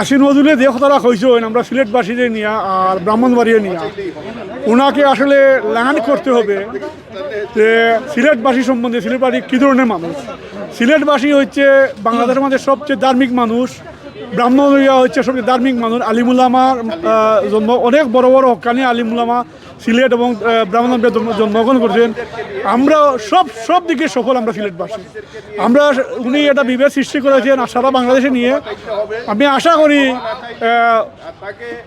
আশির নজরুলে যে কথাটা কইছে আমরা সিলেটবাসীদের নিয়ে আর ব্রাহ্মণবাড়িয়ে নিয়ে। ওনাকে আসলে ল্যান্ড করতে হবে যে সিলেটবাসী সম্বন্ধে, সিলেটবাসী কী ধরনের মানুষ? সিলেটবাসী হচ্ছে বাংলাদেশের মধ্যে সবচেয়ে ধার্মিক মানুষ। ব্রাহ্মণবাড়িয়া হচ্ছে সবচেয়ে ধার্মিক মানুষ। আলিমুল্লামার আহ, জন্ম অনেক বড় বড় হকানি আলিমুল্লামা সিলেট এবং জন্ম- জন্মগ্রহণ করছেন। আমরা সব সব দিকে সফল আমরা সিলেটবাসী। আমরা উনি একটা বিভেদ সৃষ্টি করেছেন সারা বাংলাদেশে নিয়ে। আমি আশা করি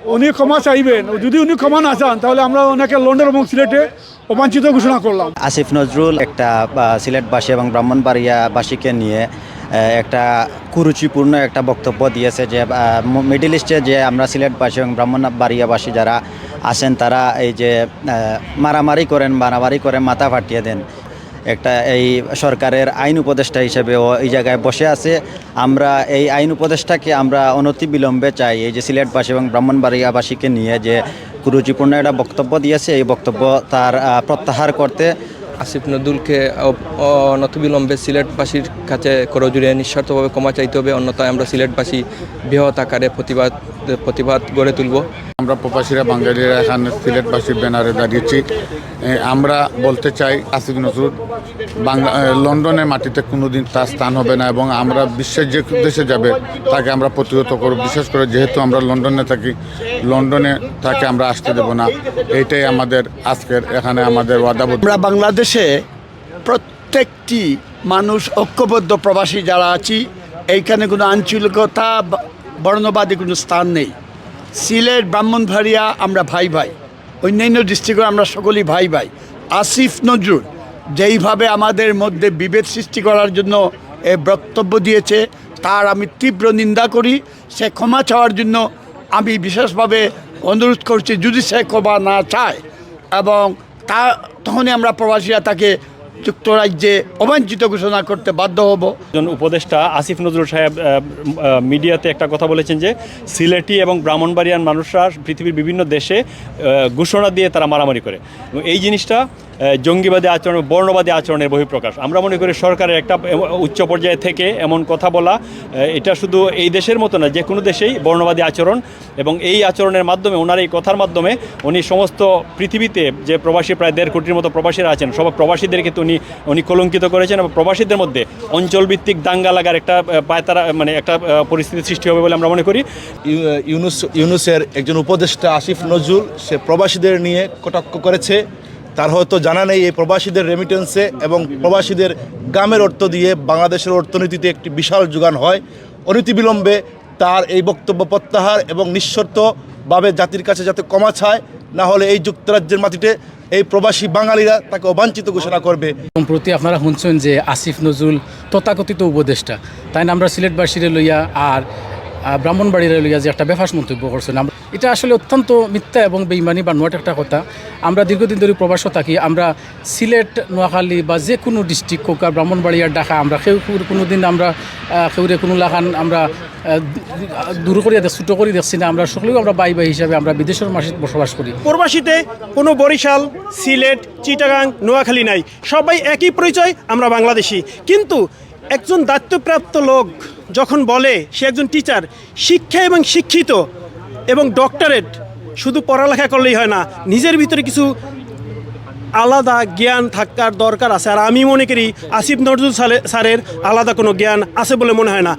উনি ক্ষমা চাইবেন। যদি উনি ক্ষমা না চান তাহলে আমরা ওনাকে লন্ডন এবং সিলেটে অবাঞ্ছিত ঘোষণা করলাম। আসিফ নজরুল একটা সিলেটবাসী এবং ব্রাহ্মণবাড়িয়াবাসীকে নিয়ে একটা কুরুচিপূর্ণ একটা বক্তব্য দিয়েছে যে মিডিল ইস্টে যে আমরা সিলেটবাসী এবং ব্রাহ্মণবাড়িয়াবাসী যারা আছেন, তারা এই যে মারামারি করেন মারামারি করেন মাথা ফাটিয়ে দেন। একটা এই সরকারের আইন উপদেষ্টা হিসেবেও এই জায়গায় বসে আছে। আমরা এই আইন উপদেষ্টাকে আমরা অনতি বিলম্বে চাই এই যে সিলেটবাসী এবং ব্রাহ্মণবাড়িয়াবাসীকে নিয়ে যে কুরুচিপূর্ণ একটা বক্তব্য দিয়েছে। এই বক্তব্য তার প্রত্যাহার করতে আসিফ নদুলকে অনতবিলম্বে সিলেটবাসীর কাছে করজুড়ে নিঃস্বার্থভাবে ক্ষমা চাইতে হবে। অন্যথায় আমরা সিলেটবাসী বৃহৎ আকারে প্রতিবাদ প্রতিবাদ গড়ে তুলব। আমরা প্রবাসীরা বাঙালিরা এখানে সিলেটবাসীর ব্যানারে দাঁড়িয়েছি। আমরা বলতে চাই আসিফ নজরুল বাংলা লন্ডনের মাটিতে কোনোদিন তার স্থান হবে না এবং আমরা বিশ্বের যে দেশে যাবে তাকে আমরা প্রতিহত করব। বিশেষ করে যেহেতু আমরা লন্ডনে থাকি লন্ডনে তাকে আমরা আসতে দেব না। এইটাই আমাদের আজকের এখানে আমাদের ওয়াদাবদ্ধ আমরা বাংলাদেশে প্রত্যেকটি মানুষ ঐক্যবদ্ধ প্রবাসী যারা আছি, এইখানে কোনো আঞ্চলিকতা বর্ণবাদী কোনো স্থান নেই। সিলেট, ব্রাহ্মণবাড়িয়া আমরা ভাই ভাই, অন্যান্য ডিস্ট্রিক্টে আমরা সকলেই ভাই ভাই। আসিফ নজরুল যেইভাবে আমাদের মধ্যে বিভেদ সৃষ্টি করার জন্য এ বক্তব্য দিয়েছে, তার আমি তীব্র নিন্দা করি। সে ক্ষমা চাওয়ার জন্য আমি বিশেষভাবে অনুরোধ করছি, যদি সে ক্ষমা না চায় এবং তা তখনই আমরা প্রবাসীরা তাকে যুক্তরাজ্যে অবাঞ্ছিত ঘোষণা করতে বাধ্য হব। একজন উপদেষ্টা আসিফ নজরুল সাহেব মিডিয়াতে একটা কথা বলেছেন যে, সিলেটি এবং ব্রাহ্মণবাড়িয়ান মানুষরা পৃথিবীর বিভিন্ন দেশে ঘোষণা দিয়ে তারা মারামারি করে। এই জিনিসটা জঙ্গিবাদী আচরণ, বর্ণবাদী আচরণের বহিঃপ্রকাশ। আমরা মনে করি সরকারের একটা উচ্চ পর্যায়ে থেকে এমন কথা বলা এটা শুধু এই দেশের মতো না যে কোনো দেশেই বর্ণবাদী আচরণ এবং এই আচরণের মাধ্যমে, ওনার এই কথার মাধ্যমে উনি সমস্ত পৃথিবীতে যে প্রবাসী প্রায় দেড় কোটির মতো প্রবাসীরা আছেন, সব প্রবাসীদেরকে তো উনি উনি কলঙ্কিত করেছেন এবং প্রবাসীদের মধ্যে অঞ্চলভিত্তিক দাঙ্গা লাগার একটা পায়তারা মানে একটা পরিস্থিতি সৃষ্টি হবে বলে আমরা মনে করি। ইউ- ইউনুস, ইউনুসের একজন উপদেষ্টা আসিফ নজরুল, সে প্রবাসীদের নিয়ে কটাক্ষ করেছে। তার হয়তো জানা নেই, এই প্রবাসীদের রেমিটেন্সে এবং প্রবাসীদের গ্রামের অর্থ দিয়ে বাংলাদেশের অর্থনীতিতে একটি বিশাল যোগান হয়। অনতিবিলম্বে তার এই বক্তব্য প্রত্যাহার এবং নিঃশর্তভাবে জাতির কাছে যাতে কমা চায়, না হলে এই যুক্তরাজ্যের মাটিতে এই প্রবাসী বাঙালিরা তাকে অবাঞ্ছিত ঘোষণা করবে। সম্প্রতি আপনারা শুনছেন যে আসিফ নজরুল তথাকথিত উপদেষ্টা। তাই না, আমরা সিলেটবাসীরে লইয়া আর ব্রাহ্মণবাড়িরে লইয়া যে একটা বেফাস মন্তব্য করছেন, আমরা এটা আসলে অত্যন্ত মিথ্যা এবং বেইমানি বা নোয়াট একটা কথা। আমরা দীর্ঘদিন ধরে প্রবাস থাকি, আমরা সিলেট, নোয়াখালী বা যে কোনো ডিস্ট্রিক্ট হোক আর ব্রাহ্মণবাড়িয়ার ডাকা আমরা কেউ কোনো দিন আমরা কেউরে কোনো লাগান আমরা দূর করিয়া দেখ ছোটো করে দেখছি না। আমরা সকলেও আমরা বাই বাই হিসাবে আমরা বিদেশের মাসে বসবাস করি। প্রবাসীতে কোনো বরিশাল, সিলেট, চিটাগাং, নোয়াখালী নাই। সবাই একই পরিচয়, আমরা বাংলাদেশি। কিন্তু একজন দায়িত্বপ্রাপ্ত লোক যখন বলে সে একজন টিচার শিক্ষা এবং শিক্ষিত এবং ডক্টরেট শুধু পড়ালেখা করলেই হয় না, নিজের ভিতরে কিছু আলাদা জ্ঞান থাকার দরকার আছে। আর আমি মনে করি আসিফ নজরুল সালে- স্যারের আলাদা কোনো জ্ঞান আছে বলে মনে হয় না।